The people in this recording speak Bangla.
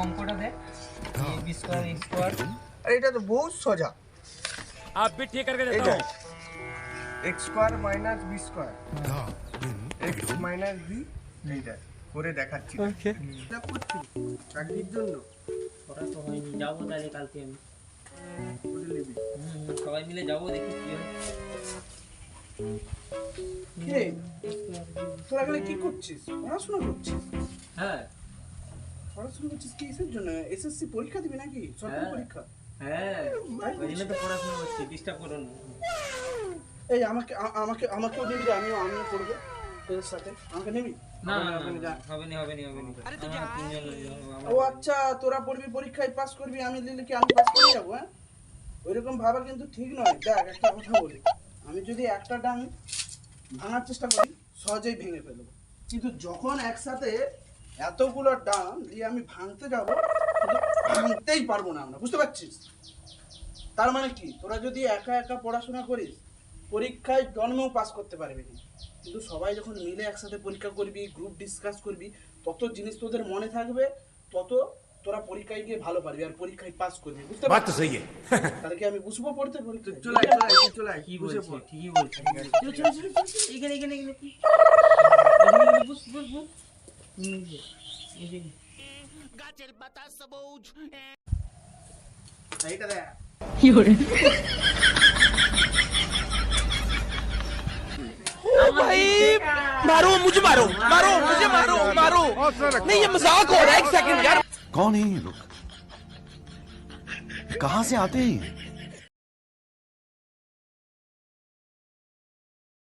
অঙ্কটা দেখ বি স্কোয়ার এক্স স্কোয়ার আরে এটা তো বহুত সোজা आप भी ठीक करके देता এটা हूँ X square minus B square X minus B এইটা করে দেখাচ্ছি এটা করছি চাকরির জন্য ওরা তো হয়নি যাবো তাহলে কালকে আমি করে নিবি হুম, সবাই মিলে যাবো দেখি কি হয় কিরে তোরা এখানে কি করছিস পড়াশোনা করছিস হ্যাঁ পড়াশোনা করছিস কিসের জন্য? এসএসসি পরীক্ষা দিবি নাকি? সরকারি হ্যাঁ। পরীক্ষা? হ্যাঁ। ওই জন্য তো পড়াশোনা করছি ডিস্টার্ব করো না। এই আমাকে আমাকে আমাকেও আমিও পড়ব তোদের সাথে। আমাকে নিবি? না না হবে না হবে না হবে না আরে তুই তিনজন ও আচ্ছা তোরা পড়বি পরীক্ষায় পাস করবি আমি লিখলে কি আমি পাস করে যাব হ্যাঁ? ওইরকম ভাবা কিন্তু ঠিক নয়। দেখ একটা কথা বলি। আমি যদি একটা ডাং ভাঙার চেষ্টা করি সহজেই ভেঙে ফেলব। কিন্তু যখন একসাথে এতগুলো ডাল দিয়ে আমি ভাঙতে যাব ভাঙতেই পারব না আমরা বুঝতে পারছিস? তার মানে কি? তোরা যদি একা একা পড়াশোনা করিস পরীক্ষায় জন্মেও পাস করতে পারবি না। কিন্তু সবাই যখন মিলে একসাথে পরীক্ষা করবি গ্রুপ ডিসকাস করবি তত জিনিস তোদের মনে থাকবে তত তোরা পরীক্ষায় গিয়ে ভালো পারবি আর পরীক্ষায় পাস করবি বুঝতে পারছিস? তাহলে কি আমি বুঝব পড়তে? পড়তে চল চলে কি বুঝে পড়। ঠিকই এখানে এখানে এখানে বুঝ বুঝ বুঝ বস বস বস হুম, এই যে, এই যে। এইটা দেখ मारो मुझे मारो मारो मुझे मारो मारो नहीं ये मजाक हो रहा है एक सेकंड यार कौन है ये लोग कहां से आते हैं ये?